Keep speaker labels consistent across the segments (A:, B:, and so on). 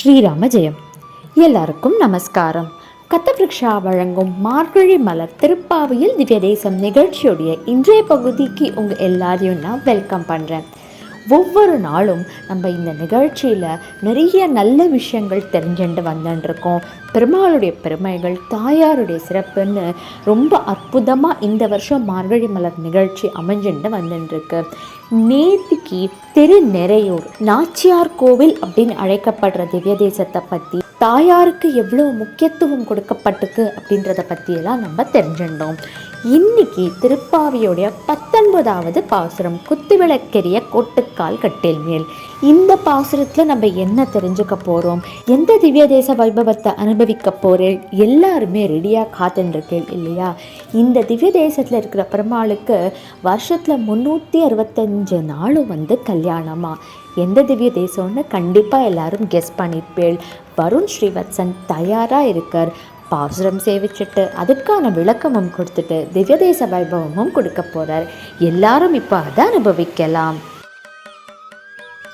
A: ஸ்ரீராம ஜெயம் எல்லாருக்கும் நமஸ்காரம். கத்தபிரிக்ஷா வழங்கும் மார்கழி மலர் திருப்பாவையில் திவ்யதேசம் நிகழ்ச்சியுடைய இன்றைய பகுதிக்கு உங்கள் எல்லாரையும் நான் வெல்கம் பண்ணுறேன் ஒவ்வொரு நாளும் நம்ம இந்த நிகழ்ச்சியில் நிறைய நல்ல விஷயங்கள் தெரிஞ்சுட்டு வந்துட்டுருக்கோம். பெருமாளுடைய பெருமைகள் தாயாருடைய சிறப்புன்னு ரொம்ப அற்புதமாக இந்த வருஷம் மார்கழி மலர் நிகழ்ச்சி அமைஞ்சுட்டு வந்துட்டுருக்கு. நேத்திக்கு திருநெறையூர் நாச்சியார் கோவில் அப்படின்னு அழைக்கப்படுற திவ்ய தேசத்தை பற்றி தாயாருக்கு எவ்வளோ முக்கியத்துவம் கொடுக்கப்பட்டிருக்கு அப்படின்றத பற்றியெல்லாம் நம்ம தெரிஞ்சுட்டோம். இன்னைக்கு திருப்பாவியோடைய பத்தொன்பதாவது பாசுரம் குத்துவிளக்கெரிய கோட்டுக்கால் கட்டில் மேல். இந்த பாசுரத்தில் நம்ம என்ன தெரிஞ்சுக்க போகிறோம் எந்த திவ்ய தேச வைபவத்தை அனுபவிக்க போகிறேன் எல்லாருமே ரெடியாக காத்துருக்கேன் இல்லையா? இந்த திவ்ய தேசத்தில் இருக்கிற பெருமாளுக்கு வருஷத்தில் முந்நூற்றி அறுபத்தஞ்சு நாளும் வந்து கல்யாணமா? எந்த திவ்ய தேசம்னு கண்டிப்பாக எல்லாரும் கெஸ் பண்ணிப்பேள். வருண் ஸ்ரீவத்சன் தயாராக இருக்கார். பாசுரம் சேவிச்சுட்டு அதுக்கான விளக்கமும் கொடுத்துட்டு திவ்யதேச வைபவமும் கொடுக்க போகிறார் எல்லாரும் இப்போ அதை அனுபவிக்கலாம்.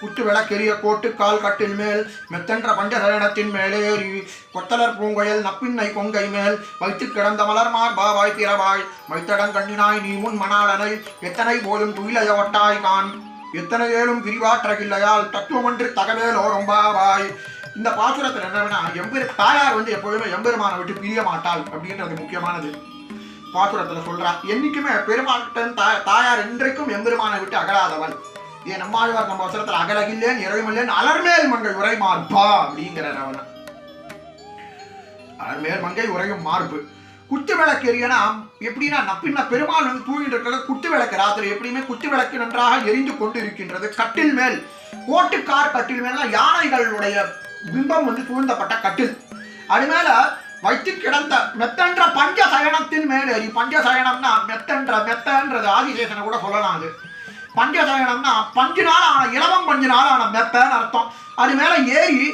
B: குத்து விளக்கெரிய கோட்டு கால் கட்டின் மேல் மெத்தென்ற பஞ்சசரணத்தின் மேலேறி கொத்தலர் பூங்குயல் நப்பின்னை கொங்கை மேல் வைத்து கிடந்த மலர்மார் பாவாய் பிறவாய் மைத்தடம் கண்ணினாய் நீ முன் மணாளனை எத்தனை போலும் துயிலைய ஒட்டாய் கான் எத்தனை ஏழும் பிரிவாற்றகில்லையால் தத்துவமன்று தகவேலோரும் ரொம்பாவாய் இந்த பாசுரத்தில் என்னவென்னா எம்பெரு தாயார் வந்து எப்பொழுதுமே எம்பெருமானை விட்டு பிரிய மாட்டாள் அப்படின்றது முக்கியமானது. பாசுரத்தில் சொல்றா என்னைக்குமே பெருமாட்டன் தாய் தாயார் என்றைக்கும் எம்பெருமானை விட்டு அகலாதவள். ஏன் நம்மாழ்வார் நம்ம வசனத்தில் அகலகில்லேன் இறைமல்லேன் அலர்மேல் மங்கை உரை மார்பா? அப்படிங்கிறார் அவன. அலர்மேல் மங்கை உரையும் மார்பு. குத்து விளக்கு எரியனா எப்படின்னா நப்பின்ன பெருமாள் வந்து தூங்கிட்டு இருக்கிற குத்து விளக்கு ராத்திரி எப்படியுமே குத்து விளக்கு நன்றாக எரிந்து கொண்டு இருக்கின்றது கட்டில் மேல். கோட்டுக்கார் கட்டில் மேல் யானைகளுடைய பிம்பம் வந்து சூழ்ந்தப்பட்ட கட்டில். அது மேல வைத்து கிடந்த மெத்தன்ற பஞ்ச சயனத்தின் மேலேறி பஞ்ச சயனம்னா மெத்தன்ற மெத்தன்றது ஆதிசேஷனை கூட சொல்லலாம் அது. பஞ்சசயனம்னா பஞ்சு நாள் ஆன இலவம் பஞ்சு நாள் ஆன மெத்தன்னு அர்த்தம். அது மேல ஏறி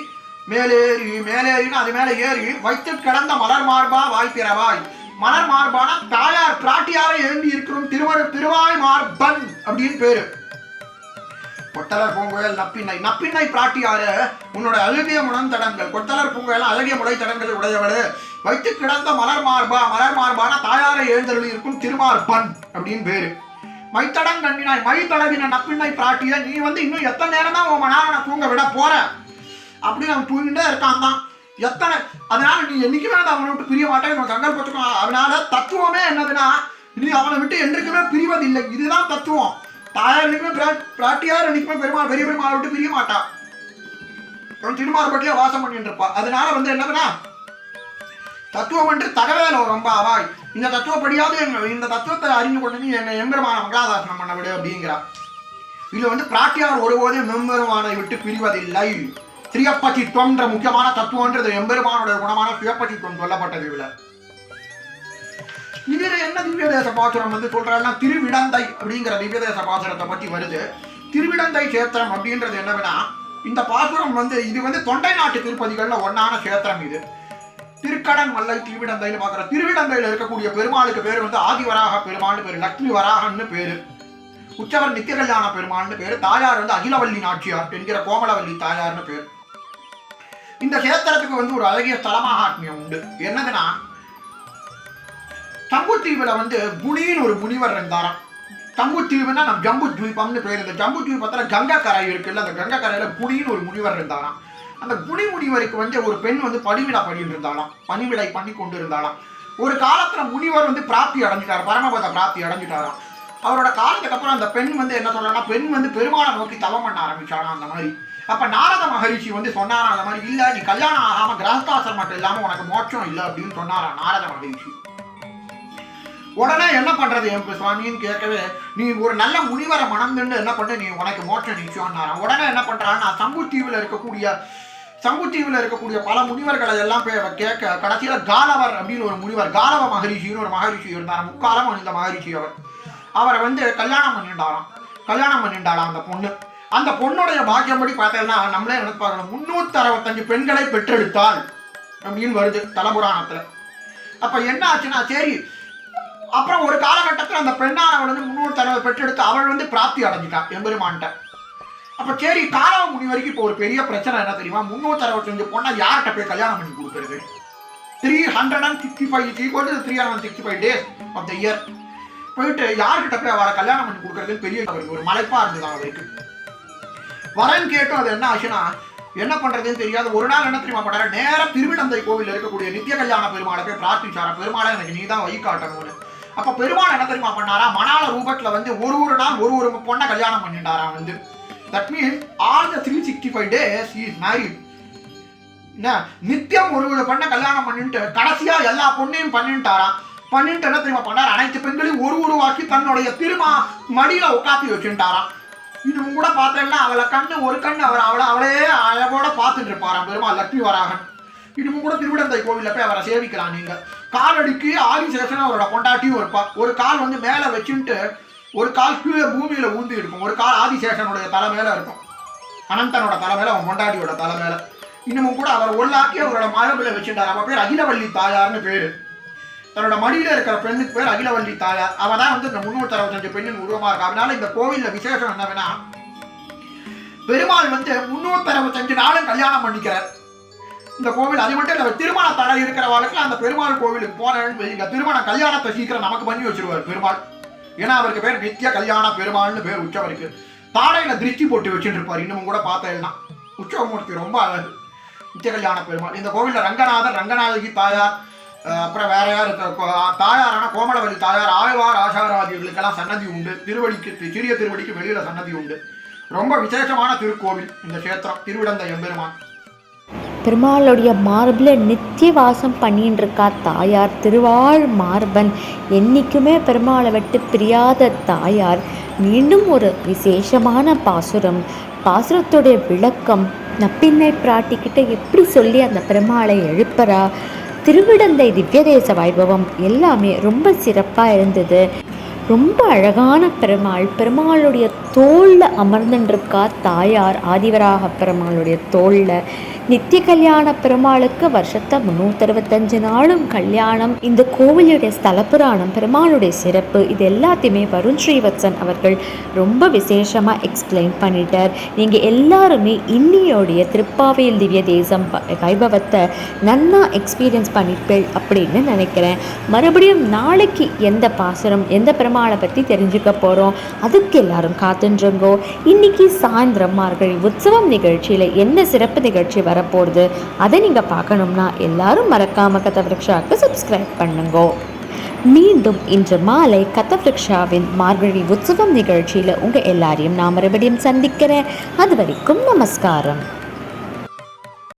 B: மேலேறி மேலேறின்னு அது மேல ஏறி வைத்து கிடந்த மலர் மார்பா வாய்ப்பிறவாய் மலர் மார்பான தாயார் பிராட்டியாரை ஏந்தி இருக்கிறோம் திருமண திருவாய் மார்பன் அப்படின்னு பேரு. கொட்டலர் பூங்குழல் நப்பிண்ணை. நப்பின்னை பிராட்டியாரு உன்னோட அழகிய முனந்தடங்கள் கொட்டலர் பூங்குழல் அழகிய முளை தடங்கள் உடையவளு. வைத்து கிடந்த மலர் மார்பா மலர் மார்பான தாயாரை எழுந்தருளி இருக்கும் திருமார்பன் அப்படின்னு பேரு. மைத்தடம் கண்ணினாய் மை தடவின நப்பிண்ணை பிராட்டிய நீ வந்து இன்னும் எத்தனை நேரம் தான் உன் மனாரனை தூங்க விட போற? அப்படின்னு அவன் தூங்கிட்டே இருக்கான் தான். எத்தனை அதனால நீ என்னைக்குமே வந்து அவனை விட்டு பிரிய மாட்டேன். உன் சங்கல்பத்துக்கும் அதனால தத்துவமே என்னதுன்னா நீ அவனை விட்டு என்றைக்குமே பிரிவதில்லை. இதுதான் தத்துவம். தாயார் என்னைக்குமே பிரா- பிராட்டியார் என்னைக்குமே பெருமாள் பெரிய பெருமாளை விட்டு பிரிய மாட்டா. அவன் திருமாறுபட்டியா வாசம் பண்ணிட்டு இருப்பா. அதனால வந்து என்னதுன்னா தத்துவம் என்று தகவலோ ரொம்ப அவாய். இந்த தத்துவப்படியாவது எங்க இந்த தத்துவத்தை அறிந்து கொண்டு நீ என்னை எம்பெருமான மங்களாதாசனம் பண்ண விடு அப்படிங்கிறா. இதுல வந்து பிராட்டியார் ஒருபோதே மெம்பெருமானை விட்டு பிரிவதில்லை. ஸ்ரீயப்பதித்வம்ன்ற முக்கியமான தத்துவம்ன்றது எம்பெருமானோட குணமான சுயப்பதித்வம் சொல்லப்பட்டது இவ்வளவு இதுல என்ன திவ்ய தேச பாசுரம் வந்து சொல்றாருன்னா திருவிடந்தை அப்படிங்கிற திவ்ய தேச பாசுரத்தை பத்தி வருது. திருவிடந்தை சேத்திரம் அப்படின்றது என்னவென்னா இந்த பாசுரம் வந்து இது வந்து தொண்டை நாட்டு திருப்பதிகள்ல ஒன்னான சேத்திரம் இது. திருக்கடன் மல்லை திருவிடந்தைன்னு பார்க்குற திருவிடந்தையில் இருக்கக்கூடிய பெருமாளுக்கு பேர் வந்து ஆதிவராக பெருமாள்னு பேர் லக்ஷ்மி வராகன்னு பேரு. உச்சவர் நித்திய கல்யாண பெருமாள்னு பேரு தாயார் வந்து அகிலவல்லி நாச்சியார் என்கிற கோமலவல்லி தாயார்னு பேர். இந்த சேத்திரத்துக்கு வந்து ஒரு அழகிய ஸ்தலமாகாத்மியம் உண்டு. என்னதுன்னா தம்புத்தீவில் வந்து குணின்னு ஒரு முனிவர் இருந்தாராம். தம்புத்தீவுன்னா நம்ம ஜம்பு தீபம்னு பேர். இந்த ஜம்பு தீபத்துல கங்கா கரை இருக்குல்ல அந்த கங்கா கரையில் குணின்னு ஒரு முனிவர் இருந்தாராம். அந்த குணி முனிவருக்கு வந்து ஒரு பெண் வந்து பணிவிடா பண்ணிட்டு இருந்தாலாம் பணிவிடை பண்ணி கொண்டு இருந்தாலாம் ஒரு காலத்தில் முனிவர் வந்து பிராப்தி அடைஞ்சிட்டார் பரமபத பிராப்தி அடைஞ்சிட்டாராம். அவரோட காலத்துக்கு அப்புறம் அந்த பெண் வந்து என்ன சொல்லலாம் பெண் வந்து பெருமாளை நோக்கி தவம் பண்ண ஆரம்பிச்சாலாம் அந்த மாதிரி. அப்ப நாரத மகரிஷி வந்து சொன்னாராம் அந்த மாதிரி இல்ல நீ கல்யாணம் ஆகாம கிரகஸ்தாசம் மட்டும் இல்லாம உனக்கு மோட்சம் இல்லை அப்படின்னு சொன்னாராம் நாரத மகரிஷி. உடனே என்ன பண்றது? என் சுவாமின்னு கேட்கவே நீ ஒரு நல்ல முனிவரை மணந்துன்னு என்ன பண்ண? நீ உனக்கு மோட்சம் நிச்சயம்னாரான் உடனே என்ன பண்ணுறான் நான் தீவில் இருக்கக்கூடிய சம்புத்தீவுல இருக்கக்கூடிய பல முனிவர்களை எல்லாம் கேட்க கடைசியில் காலவர் அப்படின்னு ஒரு முனிவர் காலவ மகரிஷின்னு ஒரு மகரிஷி இருந்தார் முக்காலம் அணிந்த மகரிஷி அவர். அவரை வந்து கல்யாணம் பண்ணிட்டாராம் கல்யாணம் பண்ணிட்டாளாம் அந்த பொண்ணு. அந்த பொண்ணுடைய பாக்கியம்படி பார்த்தேன்னா நம்மளே நினைப்பாங்க பார்க்கணும் முன்னூத்தி அறுபத்தஞ்சு பெண்களை பெற்றெடுத்தாள் அப்படின்னு வருது தலைபுராணத்தில். அப்போ என்ன ஆச்சுன்னா சரி அப்புறம் ஒரு காலகட்டத்தில் அந்த பெண்ணானவள் வந்து முன்னூறு தடவை பெற்றெடுத்து அவள் வந்து பிராப்தி அடைஞ்சிட்டான் எம்பெருமான்ட்ட அப்போ சரி காலாவ முனி வரைக்கும் இப்போ ஒரு பெரிய பிரச்சனை என்ன தெரியுமா? முன்னூறு தடவை செஞ்சு போனால் யார்கிட்ட போய் கல்யாணம் பண்ணி கொடுக்குறது? Three hundred and sixty five equal three hundred sixty five days of the year போயிட்டு யார்கிட்ட போய் அவரை கல்யாணம் பண்ணி கொடுக்கறது பெரிய அவருக்கு ஒரு மலைப்பாக இருந்தது அவருக்கு. வரன் கேட்டும் அது என்ன ஆச்சுன்னா என்ன பண்றதுன்னு தெரியாது. ஒரு நாள் என்ன தெரியுமா பண்றாரு? நேரம் திருவிடந்தை கோவில் இருக்கக்கூடிய நித்திய கல்யாண பெருமாளை போய் பிரார்த்திச்சாரா பெருமாளை எனக்கு நீ தான் வழி காட்டணும்னு அப்ப பெருமாள் என்ன தெரியுமா பண்ணாரா? மணால ரூபத்துல வந்து ஒரு ஒரு நாள் ஒரு ஒரு பொண்ணை கல்யாணம் பண்ணிட்டாரா வந்து. That means all the three sixty five days is married என்ன? நித்தியம் ஒரு ஒரு பெண்ணை கல்யாணம் பண்ணிட்டு கடைசியா எல்லா பொண்ணையும் பண்ணிட்டாராம் பண்ணிட்டு என்ன தெரியுமா பண்ணார்? அனைத்து பெண்களையும் ஒரு உருவாக்கி தன்னுடைய திருமா மடியில உட்காத்தி வச்சுட்டாராம் இதுவும் கூட பார்த்தேன்னா அவளை கண்ணு ஒரு கண்ணு அவர் அவளை அவளே அழகோட பார்த்துட்டு இருப்பாராம் பெருமாள் லட்சுமி வராகன். இதுவும் கூட திருவிடந்தை கோவில்ல போய் அவரை சேவிக்கலாம் நீங்க. காலடிக்கு ஆதிசேஷன் அவரோட பொண்டாட்டியும் இருப்பா ஒரு கால் வந்து மேலே வச்சுட்டு ஒரு கால் கீழே பூமியில் ஊந்தி இருக்கும். ஒரு கால் ஆதிசேஷனுடைய தலை மேலே இருக்கும். அனந்தனோட தலை அவன் பொண்டாட்டியோட தலை மேலே. இன்னமும் கூட அவர் ஒல்லாக்கி அவரோட மரபில் வச்சுட்டார். அவன் பேர் அகிலவள்ளி தாயார்னு பேர். தன்னோட மடியில் இருக்கிற பெண்ணுக்கு பேர் அகிலவள்ளி தாயார். அவன் தான் வந்து இந்த முன்னூத்தி அறுபத்தஞ்சு பெண்ணின் உருவமாக இருக்கா. அதனால இந்த கோவிலில் விசேஷம் என்னன்னா பெருமாள் வந்து முன்னூத்தி அறுபத்தஞ்சு நாளும் கல்யாணம் பண்ணிக்கிறார். இந்த கோவில் அது மட்டும் இல்லை திருமண தடை இருக்கிற வாழ்க்கை அந்த பெருமாள் கோவிலுக்கு போனேன்னு இந்த திருமண கல்யாணத்தை சீக்கிரம் நமக்கு பண்ணி வச்சிருவார் பெருமாள். ஏன்னா அவருக்கு பேர் நித்திய கல்யாண பெருமாள்னு பேர் உற்சவருக்கு தாடையில திருஷ்டி போட்டு வச்சுட்டு இருப்பார். இன்னமும் கூட பார்த்தேன்னா உற்சவமூர்த்தி ரொம்ப அழகு. நித்திய கல்யாண பெருமாள். இந்த கோவிலில் ரங்கநாதர் ரங்கநாதகி தாயார் அப்புறம் வேற யார் தாயாரான கோமலவல்லி தாயார் ஆழ்வார் ஆசாரவாதிகளுக்கெல்லாம் சன்னதி உண்டு. திருவடிக்கு சிறிய திருவடிக்கு வெளியில சன்னதி உண்டு. ரொம்ப விசேஷமான திருக்கோவில் இந்த கஷேத்திரம் திருவிடந்த எம்பெருமான்.
A: பெருமாளுடைய மார்பில் நித்திய வாசம் பண்ணின்னு இருக்கா தாயார் திருவாழ் மார்பன். என்றைக்குமே பெருமாளை விட்டு பிரியாத தாயார். மீண்டும் ஒரு விசேஷமான பாசுரம். பாசுரத்துடைய விளக்கம். நப்பின்னை பிராட்டிக்கிட்ட எப்படி சொல்லி அந்த பெருமாளை எழுப்புறா? திருவிடந்தை திவ்யதேச வைபவம் எல்லாமே ரொம்ப சிறப்பாக இருந்தது. ரொம்ப அழகான பெருமாள். பெருமாளுடைய தோளில் அமர்ந்துருக்கா தாயார் ஆதிவராக பெருமாளுடைய தோளில். நித்திய கல்யாண பெருமாளுக்கு வருஷத்தை முந்நூற்றறுபத்தஞ்சு நாளும் கல்யாணம். இந்த கோவிலுடைய ஸ்தல புராணம் பெருமாளுடைய சிறப்பு இது எல்லாத்தையுமே வருண் ஸ்ரீவத்சன் அவர்கள் ரொம்ப விசேஷமாக எக்ஸ்பிளைன் பண்ணிட்டார். நீங்கள் எல்லாருமே இன்னியோடைய திருப்பாவையில் திவ்ய தேசம் ப- வைபவத்தை நன்னா எக்ஸ்பீரியன்ஸ் பண்ணிப்பேள் அப்படின்னு நினைக்கிறேன். மறுபடியும் நாளைக்கு எந்த பாசுரம் எந்த பெருமாள் பற்றி தெரிஞ்சுக்க போகிறோம் அதுக்கு எல்லாரும் காத்துன்றங்கோ. இன்னைக்கு சாயந்தரம் மார்கழி உற்சவம் நிகழ்ச்சியில் என்ன சிறப்பு நிகழ்ச்சி வரப்போகுது? அதை நீங்கள் பார்க்கணும்னா எல்லாரும் மறக்காம கதவிருக்ஷாவுக்கு சப்ஸ்கிரைப் பண்ணுங்கோ. மீண்டும் இன்று மாலை கதவிருக்ஷாவின் மார்கழி உற்சவம் நிகழ்ச்சியில் உங்கள் எல்லாரையும் நான் மறுபடியும் சந்திக்கிறேன். அது வரைக்கும் நமஸ்காரம்.